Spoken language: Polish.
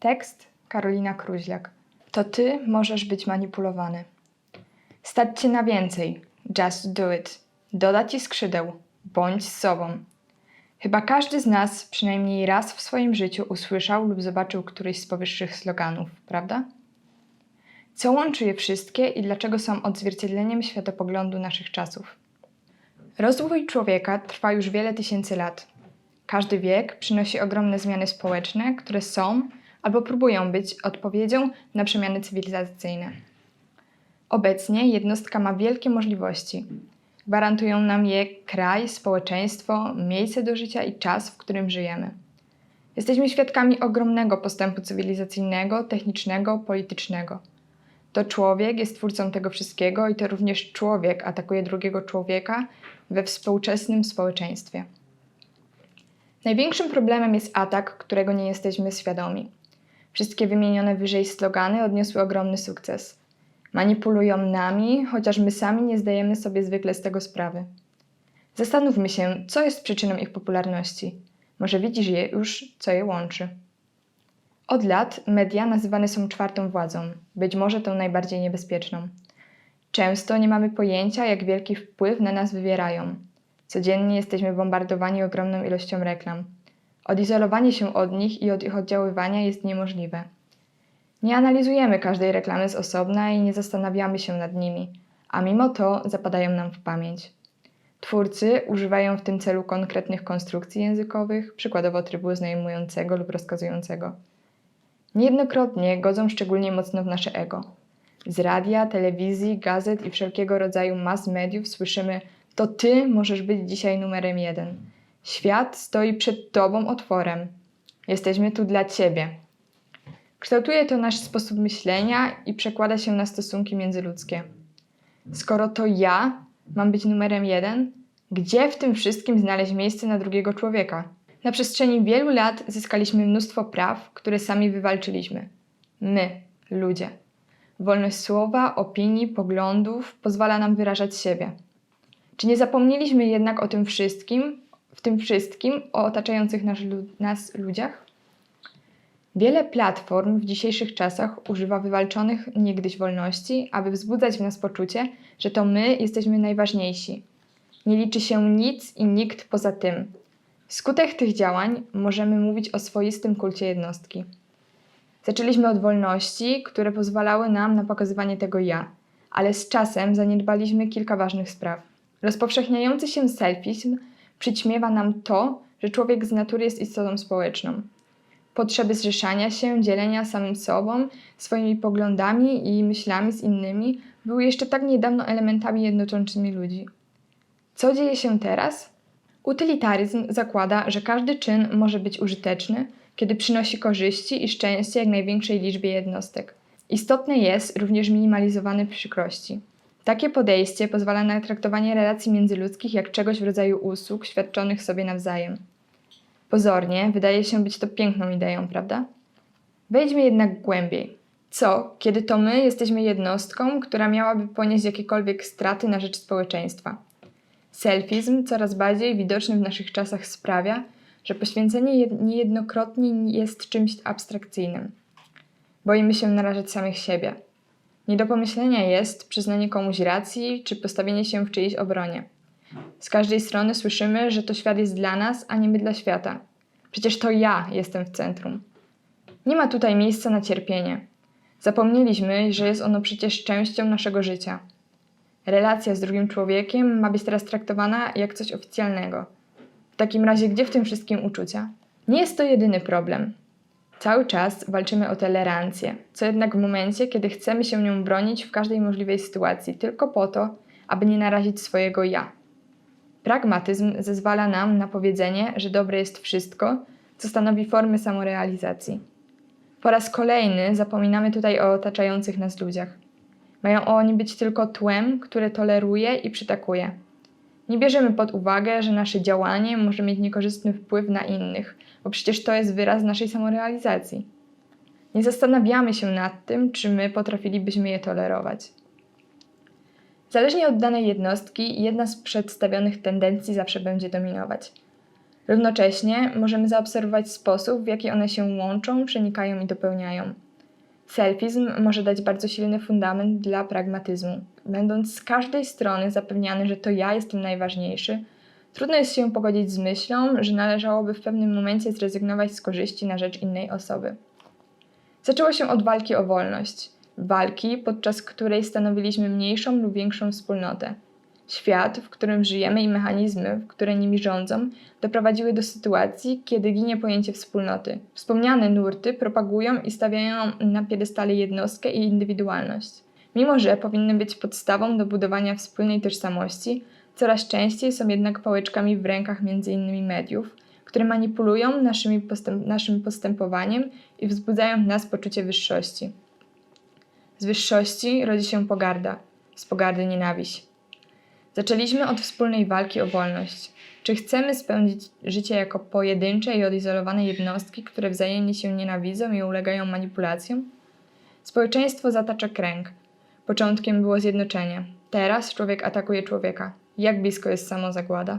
Tekst Karolina Kruźliak. To ty możesz być manipulowany. Stać cię na więcej. Just do it. Doda ci skrzydeł. Bądź sobą. Chyba każdy z nas przynajmniej raz w swoim życiu usłyszał lub zobaczył któryś z powyższych sloganów, prawda? Co łączy je wszystkie i dlaczego są odzwierciedleniem światopoglądu naszych czasów? Rozwój człowieka trwa już wiele tysięcy lat. Każdy wiek przynosi ogromne zmiany społeczne, które są albo próbują być odpowiedzią na przemiany cywilizacyjne. Obecnie jednostka ma wielkie możliwości. Gwarantują nam je kraj, społeczeństwo, miejsce do życia i czas, w którym żyjemy. Jesteśmy świadkami ogromnego postępu cywilizacyjnego, technicznego, politycznego. To człowiek jest twórcą tego wszystkiego i to również człowiek atakuje drugiego człowieka we współczesnym społeczeństwie. Największym problemem jest atak, którego nie jesteśmy świadomi. Wszystkie wymienione wyżej slogany odniosły ogromny sukces. Manipulują nami, chociaż my sami nie zdajemy sobie zwykle z tego sprawy. Zastanówmy się, co jest przyczyną ich popularności. Może widzisz je już, co je łączy. Od lat media nazywane są czwartą władzą, być może tą najbardziej niebezpieczną. Często nie mamy pojęcia, jak wielki wpływ na nas wywierają. Codziennie jesteśmy bombardowani ogromną ilością reklam. Odizolowanie się od nich i od ich oddziaływania jest niemożliwe. Nie analizujemy każdej reklamy z osobna i nie zastanawiamy się nad nimi, a mimo to zapadają nam w pamięć. Twórcy używają w tym celu konkretnych konstrukcji językowych, przykładowo trybu znajmującego lub rozkazującego. Niejednokrotnie godzą szczególnie mocno w nasze ego. Z radia, telewizji, gazet i wszelkiego rodzaju mass mediów słyszymy: To ty możesz być dzisiaj numerem jeden. Świat stoi przed tobą otworem. Jesteśmy tu dla ciebie. Kształtuje to nasz sposób myślenia i przekłada się na stosunki międzyludzkie. Skoro to ja mam być numerem jeden, gdzie w tym wszystkim znaleźć miejsce na drugiego człowieka? Na przestrzeni wielu lat zyskaliśmy mnóstwo praw, które sami wywalczyliśmy. My, ludzie. Wolność słowa, opinii, poglądów pozwala nam wyrażać siebie. Czy nie zapomnieliśmy jednak o tym wszystkim, w tym wszystkim o otaczających nas, nas ludziach? Wiele platform w dzisiejszych czasach używa wywalczonych niegdyś wolności, aby wzbudzać w nas poczucie, że to my jesteśmy najważniejsi. Nie liczy się nic i nikt poza tym. Wskutek tych działań możemy mówić o swoistym kulcie jednostki. Zaczęliśmy od wolności, które pozwalały nam na pokazywanie tego ja, ale z czasem zaniedbaliśmy kilka ważnych spraw. Rozpowszechniający się selfizm przyćmiewa nam to, że człowiek z natury jest istotą społeczną. Potrzeby zrzeszania się, dzielenia samym sobą, swoimi poglądami i myślami z innymi były jeszcze tak niedawno elementami jednoczącymi ludzi. Co dzieje się teraz? Utylitaryzm zakłada, że każdy czyn może być użyteczny, kiedy przynosi korzyści i szczęście jak największej liczbie jednostek. Istotne jest również minimalizowanie przykrości. Takie podejście pozwala na traktowanie relacji międzyludzkich jak czegoś w rodzaju usług świadczonych sobie nawzajem. Pozornie wydaje się być to piękną ideą, prawda? Wejdźmy jednak głębiej. Co, kiedy to my jesteśmy jednostką, która miałaby ponieść jakiekolwiek straty na rzecz społeczeństwa? Selfizm coraz bardziej widoczny w naszych czasach sprawia, że poświęcenie jed- niejednokrotnie jest czymś abstrakcyjnym. Boimy się narażać samych siebie. Nie do pomyślenia jest przyznanie komuś racji czy postawienie się w czyjejś obronie. Z każdej strony słyszymy, że to świat jest dla nas, a nie my dla świata. Przecież to ja jestem w centrum. Nie ma tutaj miejsca na cierpienie. Zapomnieliśmy, że jest ono przecież częścią naszego życia. Relacja z drugim człowiekiem ma być teraz traktowana jak coś oficjalnego. W takim razie, gdzie w tym wszystkim uczucia? Nie jest to jedyny problem. Cały czas walczymy o tolerancję, co jednak w momencie, kiedy chcemy się nią bronić w każdej możliwej sytuacji, tylko po to, aby nie narazić swojego ja. Pragmatyzm zezwala nam na powiedzenie, że dobre jest wszystko, co stanowi formę samorealizacji. Po raz kolejny zapominamy tutaj o otaczających nas ludziach. Mają oni być tylko tłem, które toleruje i przytakuje. Nie bierzemy pod uwagę, że nasze działanie może mieć niekorzystny wpływ na innych, bo przecież to jest wyraz naszej samorealizacji. Nie zastanawiamy się nad tym, czy my potrafilibyśmy je tolerować. Zależnie od danej jednostki, jedna z przedstawionych tendencji zawsze będzie dominować. Równocześnie możemy zaobserwować sposób, w jaki one się łączą, przenikają i dopełniają. Selfizm może dać bardzo silny fundament dla pragmatyzmu. Będąc z każdej strony zapewniany, że to ja jestem najważniejszy, trudno jest się pogodzić z myślą, że należałoby w pewnym momencie zrezygnować z korzyści na rzecz innej osoby. Zaczęło się od walki o wolność. Walki, podczas której stanowiliśmy mniejszą lub większą wspólnotę. Świat, w którym żyjemy i mechanizmy, które nimi rządzą, doprowadziły do sytuacji, kiedy ginie pojęcie wspólnoty. Wspomniane nurty propagują i stawiają na piedestale jednostkę i indywidualność. Mimo, że powinny być podstawą do budowania wspólnej tożsamości, coraz częściej są jednak pałeczkami w rękach m.in. mediów, które manipulują naszymi postęp- naszym postępowaniem i wzbudzają w nas poczucie wyższości. Z wyższości rodzi się pogarda, z pogardy nienawiść. Zaczęliśmy od wspólnej walki o wolność. Czy chcemy spędzić życie jako pojedyncze i odizolowane jednostki, które wzajemnie się nienawidzą i ulegają manipulacjom? Społeczeństwo zatacza kręg. Początkiem było zjednoczenie. Teraz człowiek atakuje człowieka. Jak blisko jest samozagłada?